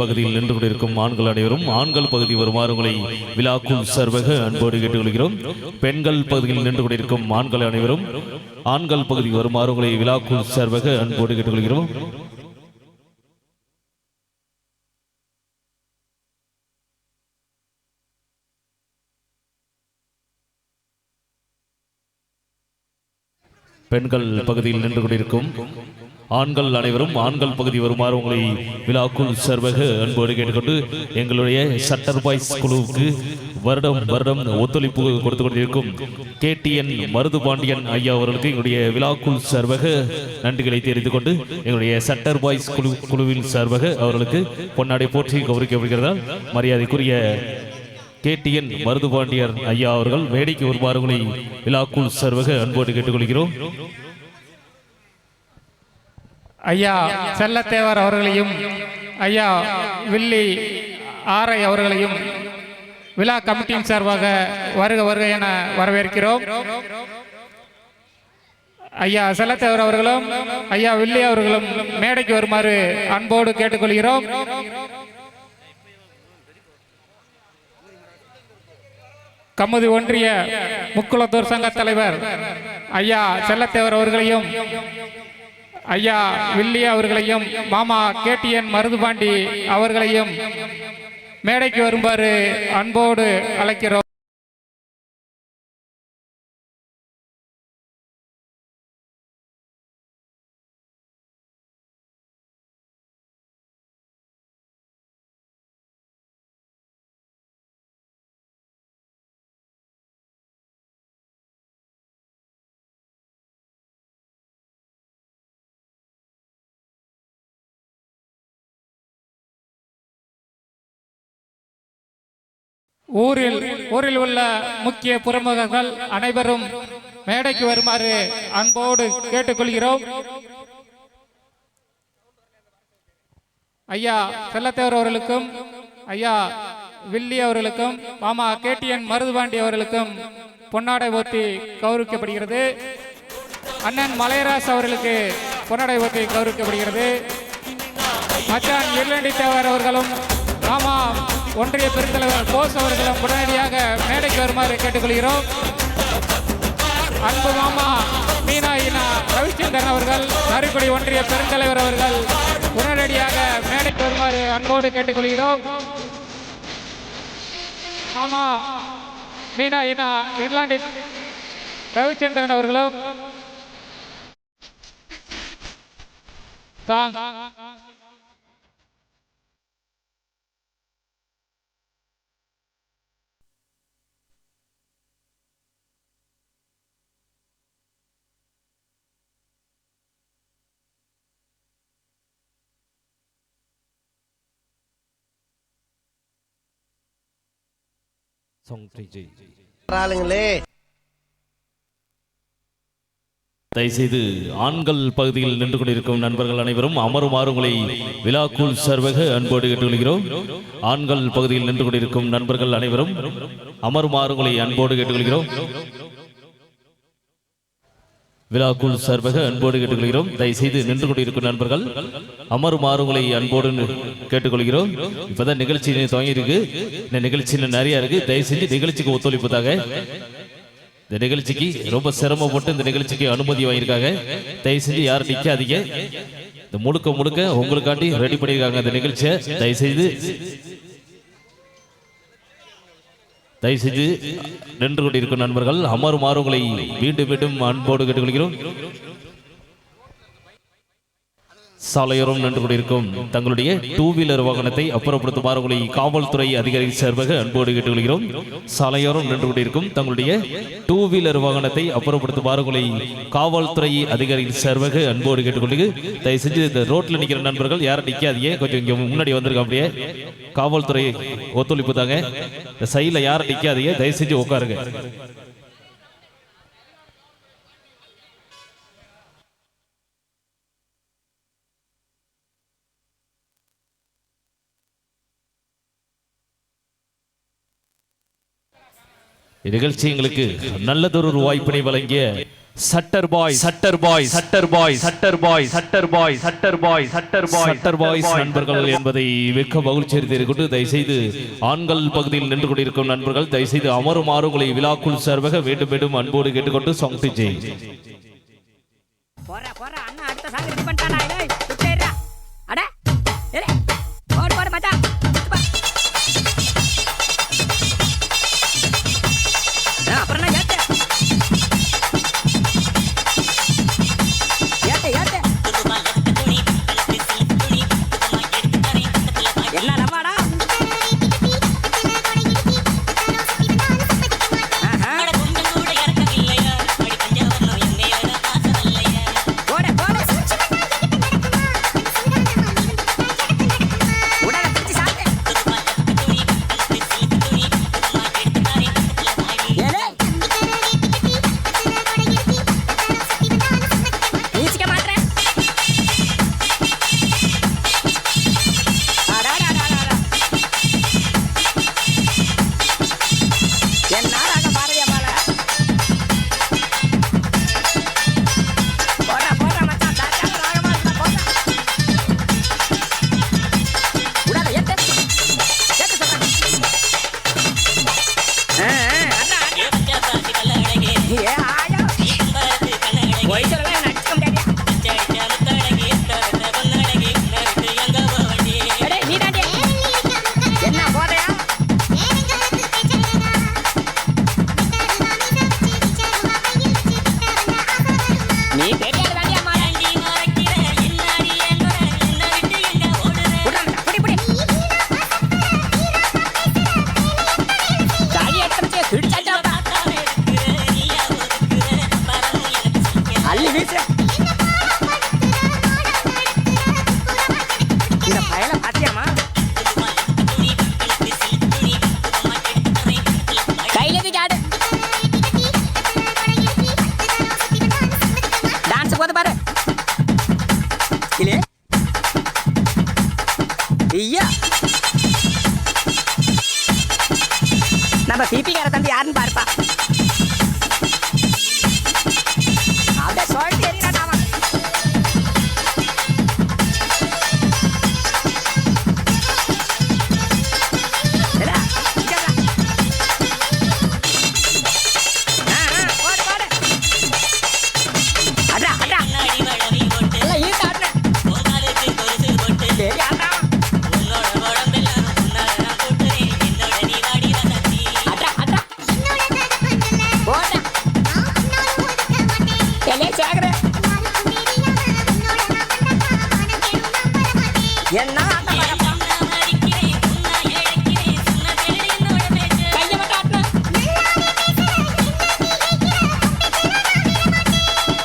பகுதியில் நின்று கொண்டிருக்கும் ஆண்கள் அனைவரும் ஆண்கள் பகுதி வருமாறு உங்களை விழாக்குள் சர்வக அன்போடு கேட்டுக்கொள்கிறோம். பெண்கள் பகுதியில் நின்று கொண்டிருக்கும் ஆண்கள் அனைவரும் ஆண்கள் பகுதி வருமாறு உங்களை விழாக்குள் சர்வக அன்போடு கேட்டுக்கொள்கிறோம். பெண்கள் பகுதியில் நின்று கொண்டிருக்கும் ஆண்கள் அனைவரும் ஆண்கள் பகுதி வருமாறு உங்களை விழாக்குள் சர்வக அன்போடு கேட்டுக்கொண்டு எங்களுடைய சட்டர் பாய்ஸ் குழுவுக்கு வருடம் வருடம் ஒத்துழைப்பு கொடுத்து கொண்டிருக்கும் கேடிஎன் மருது பாண்டியன் ஐயா அவர்களுக்கு எங்களுடைய விழாக்குள் சர்வக நன்றிகளை தெரிந்து கொண்டு எங்களுடைய சட்டர் பாய்ஸ் குழு குழுவின் சர்வக அவர்களுக்கு பொன்னாடை போற்றி கௌரவிக்கப்படுகிறதால் மரியாதைக்குரிய கேடிஎன் மருதுபாண்டியர் ஐயா அவர்கள் வேடிக்கை வருமாறுகளை விழாக்குள் சர்வக அன்போடு கேட்டுக்கொள்கிறோம். ஐயா செல்லத்தேவர் அவர்களையும் ஐயா வில்லி ஆரை அவர்களையும் விழா கமிட்டியின் சார்பாக வருக வருக என வரவேற்கிறோம். ஐயா செல்லத்தேவர் அவர்களும் ஐயா வில்லி அவர்களும் மேடைக்கு வருமாறு அன்போடு கேட்டுக்கொள்கிறோம். கமுதி ஒன்றிய முக்குளத்தூர் சங்க தலைவர் ஐயா செல்லத்தேவர் அவர்களையும் ஐயா வில்லி அவர்களையும் மாமா கேடிஎன் மருதுபாண்டி அவர்களையும் மேடைக்கு வருமாறு அன்போடு அழைக்கிறோம். ஊரில் ஊரில் உள்ள முக்கிய புறமுகங்கள் அனைவரும் மேடைக்கு வருமாறு அன்போடு கேட்டுக்கொள்கிறோம். ஐயா செல்லத்தேவர் அவர்களுக்கும் ஐயா வில்லி அவர்களுக்கும் மாமா கேடிஎன் மருதுபாண்டி அவர்களுக்கும் பொன்னாடை ஓட்டி கௌரவிக்கப்படுகிறது. அண்ணன் மலையராஸ் அவர்களுக்கு பொன்னாடை ஓட்டி கௌரவிக்கப்படுகிறது. மச்சான் இருளண்டி தேவர் அவர்களும் மாமா ஒன்றிய பெருந்தலைவர் போஸ் அவர்களும் உடனடியாக மேடைக்கு வருமாறு கேட்டுக்கொள்கிறோம். அன்பு மாமா மீனா இனா ரவிச்சந்திரன் அவர்கள் நறுக்குடி ஒன்றிய பெருந்தலைவர் அவர்கள் உடனடியாக மேடைக்கு வருமாறு அன்போடு கேட்டுக்கொள்கிறோம். மாமா மீனா இனா இர்லாண்டி ரவிச்சந்திரன் அவர்களும் ஆளுங்களே. தயவுசெய்து ஆண்கள் பகுதியில் நின்று கொண்டிருக்கும் நண்பர்கள் அனைவரும் அமருமாறு உங்களை விழாக்குள் சர்வக அன்போடு கேட்டுக்கொள்கிறோம். ஆண்கள் பகுதியில் நின்று கொண்டிருக்கும் நண்பர்கள் அனைவரும் அமருமாறு உங்களை அன்போடு கேட்டுக்கொள்கிறோம். விழாக்குள் சார்பாக அன்போடு கேட்டுக்கொள்கிறோம். தயவு செய்து நின்று கொண்டிருக்கும் நண்பர்கள் அமருமாறு உங்களை அன்போடு கேட்டுக்கொள்கிறோம். இப்பதான் நிகழ்ச்சி துவங்கி இருக்கு இந்த நிகழ்ச்சியில் நிறைய இருக்கு. தயவு செஞ்சு நிகழ்ச்சிக்கு ஒத்துழைப்பதாக இந்த நிகழ்ச்சிக்கு ரொம்ப சிரமப்பட்டு இந்த நிகழ்ச்சிக்கு அனுமதி வாங்கியிருக்காங்க. தயவு செஞ்சு யாரும் நிற்காதீங்க இந்த முழுக்க முழுக்க உங்களுக்காண்டி ரெடி பண்ணியிருக்காங்க இந்த நிகழ்ச்சியை. தயவு செய்து தயவு செஞ்சு நின்று கொண்டிருக்கும் நண்பர்கள் அமருமாறு உங்களை மீண்டும் மீண்டும் அன்போடு கேட்டுக்கொள்கிறோம். சாலையோரம் நின்று கொண்டிருக்கும். தங்களுடைய டூ வீலர் வாகனத்தை அப்புறப்படுத்துமாறு உங்களை காவல்துறை அதிகாரி சார்பாக அன்போடு கேட்டுக்கொள்கிறோம். சாலையோரம் நின்று கொண்டிருக்கும் தங்களுடைய டூ வீலர் வாகனத்தை அப்புறப்படுத்துமாறு உங்களை காவல்துறை அதிகாரி சார்பாக அன்போடு கேட்டுக்கொள்ளுங்க. தயவு செஞ்சு இந்த ரோட்ல நிக்கிற நண்பர்கள் யாரும் நிக்காதீங்க. கொஞ்சம் இங்க முன்னாடி வந்திருக்க அப்படியே. காவல்துறை ஒத்துழைப்பு தாங்க. இந்த சைடில் யாரும் நிக்காதீங்க. தயவு செஞ்சு உட்காருங்க. இந்நிகழ்ச்சி எங்களுக்கு நல்லதொரு வாய்ப்பினை வழங்கிய shutter boy shutter boy shutter boy shutter boy shutter boy shutter boy shutter boy shutter boys நண்பர்கள் என்பதை வெக்க மகிழ்ச்சி எடுத்து தயவுசெய்து ஆண்கள் பகுதியில் நின்று கொண்டிருக்கும் நண்பர்கள் தயவுசெய்து அமரும் ஆறுகளை விழாக்குள் சார்பாக வேண்டும் வேண்டும் அன்போடு கேட்டுக்கொண்டு சாங் டிஜே போற போற.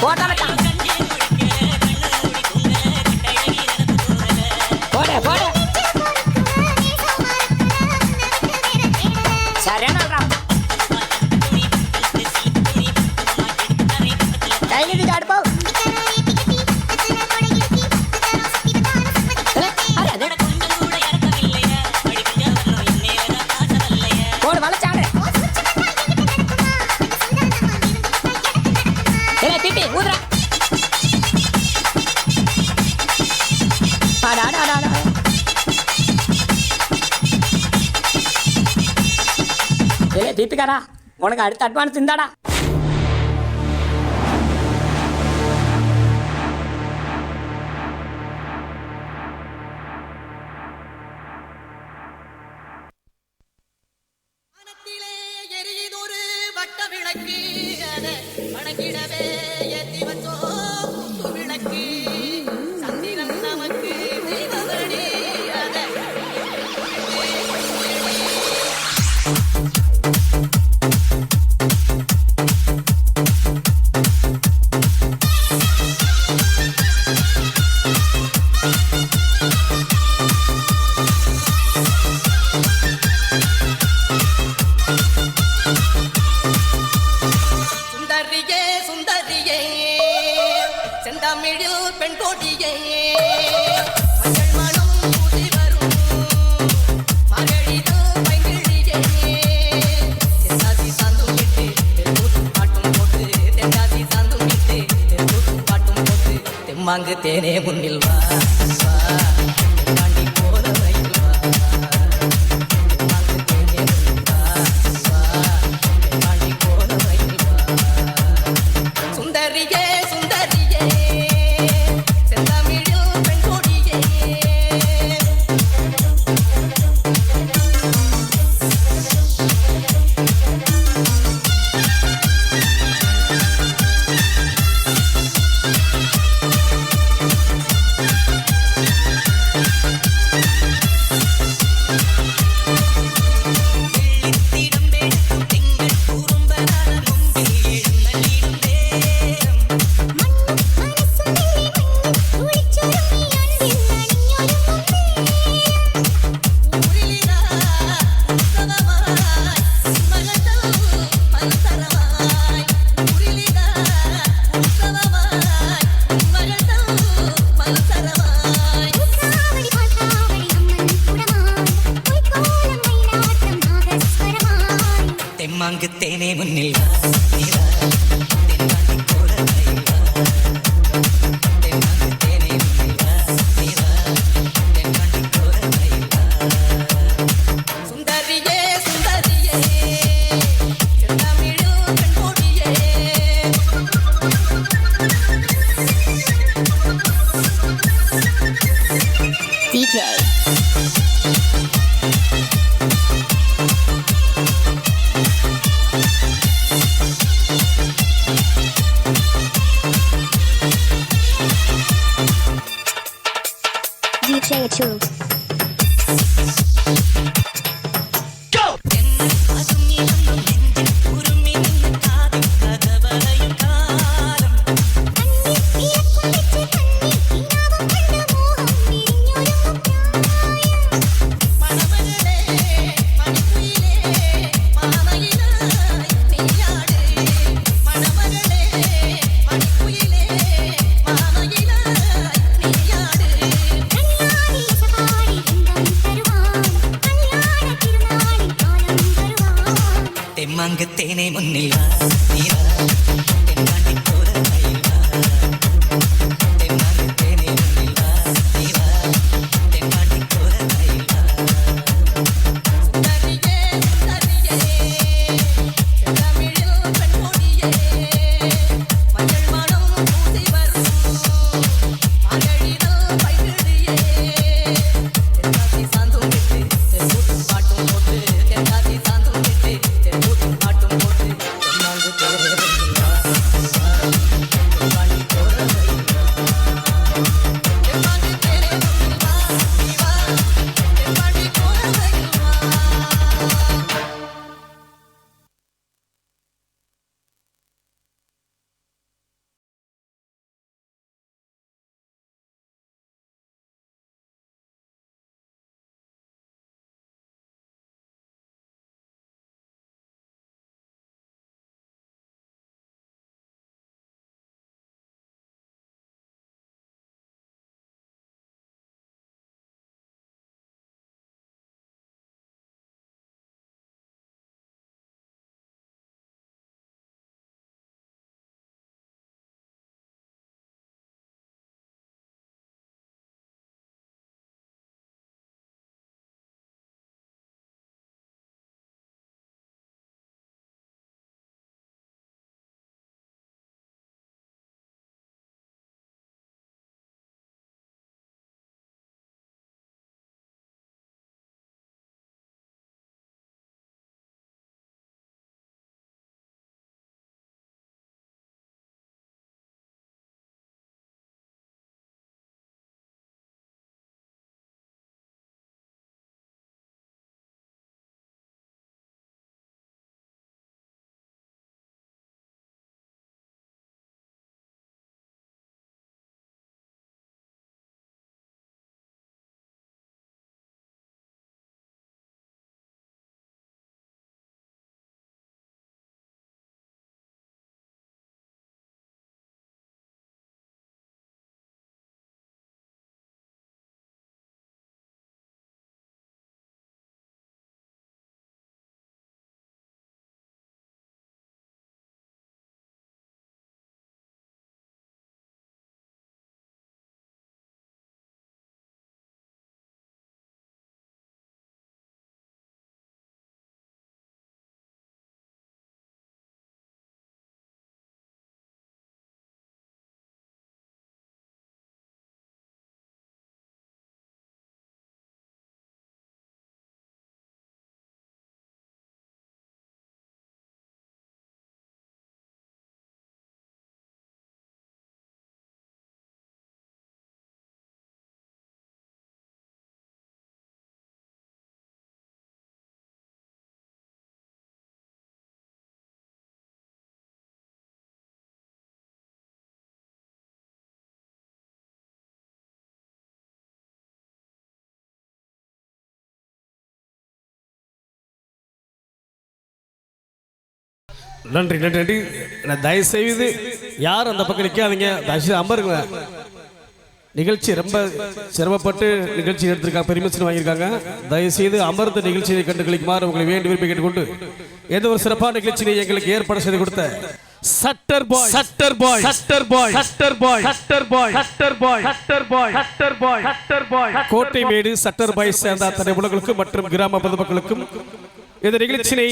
改め தீபிகாரா உனக்கு அடுத்த அட்வான்ஸ் இந்தாடா. தேனே முன்னில் வா. Thank நன்றி நன்றி நன்றி நான் தயவு செய்து யாரும் அந்த பக்கம் நிற்காதீங்க தயவு செய்து அமருங்க நிகழ்ச்சி ரொம்ப சிரமப்பட்டு நிகழ்ச்சி எடுத்திருக்காங்க பெருமிஷன் வாங்கியிருக்காங்க தயவு செய்து அமர்ந்த நிகழ்ச்சியை கண்டு கழிக்குமாறு உங்களை வேண்டி விரும்பி கேட்டுக்கொண்டு எந்த ஒரு சிறப்பான நிகழ்ச்சியை எங்களுக்கு ஏற்பாடு செய்து கொடுத்த shutter boy shutter boy shutter boy shutter boy shutter boy shutter boy shutter boy shutter boy shutter boy Kottaimedu shutter boy சேர்ந்த அத்தனை உலகளுக்கும் மற்றும் கிராம பொதுமக்களுக்கும் இந்த நிகழ்ச்சியை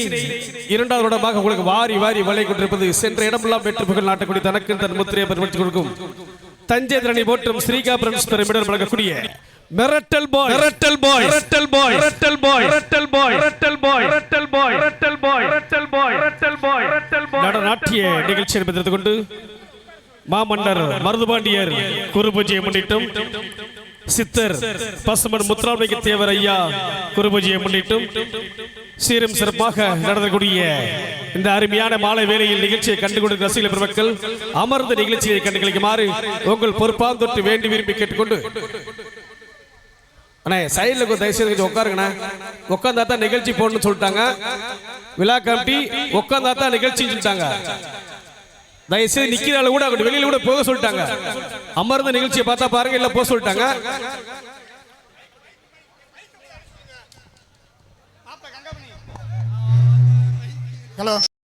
இரண்டாவது வருடமாக உங்களுக்கு வாரி வாரி வலை கொண்டிருப்பது சென்ற இடமெல்லாம் வெற்றி புகழ் நாட்டக்கூடிய தனக்கு தன் முத்திரையை பரிமாற்றிக் கொடுக்கும் தஞ்சை திரணி போற்றும் ஸ்ரீகா பிரன்ஸ் பெருமிடம் வழங்கக்கூடிய மிரட்டல் பாய் மிரட்டல் பாய் மிரட்டல் பாய் மிரட்டல் பாய் மிரட்டல் பாய் மிரட்டல் பாய் மிரட்டல் பாய் மிரட்டல் பாய் மிரட்டல் பாய் மிரட்டல் பாய் மிரட்டல் பாய் நட நாட்டிய நிகழ்ச்சி என்பதை கொண்டு மாமன்னர் மருதுபாண்டியர் குரு பூஜையை முன்னிட்டும் சித்தர் பசுமன் முத்துராமலிங்க தேவர் ஐயா குரு பூஜையை முன்னிட்டும் சீரும் சிறப்பாக நடந்தக்கூடிய இந்த அருமையான மாலை வேலையில் நிகழ்ச்சியை கண்டு கொண்டு ரசிகர்கள் பெருமக்கள் அமர்ந்த நிகழ்ச்சியை கண்டு கழிக்குமாறு உங்கள் பொறுப்பாக தொட்டு வேண்டி விரும்பி கேட்டுக்கொண்டு. அண்ணே சைடில் கொஞ்சம் தயவு செய்து கொஞ்சம் உட்காந்தா தான் நிகழ்ச்சி போடணும்னு சொல்லிட்டாங்க. விழா கமிட்டி உட்காந்தா தான் நிகழ்ச்சின்னு சொல்லிட்டாங்க. தயவுசெய்து நிக்கிறாள் கூட அவங்க வெளியில கூட போக சொல்லிட்டாங்க. அமர்ந்த நிகழ்ச்சியை பார்த்தா பாருங்க இல்ல போக சொல்லிட்டாங்க. Hello.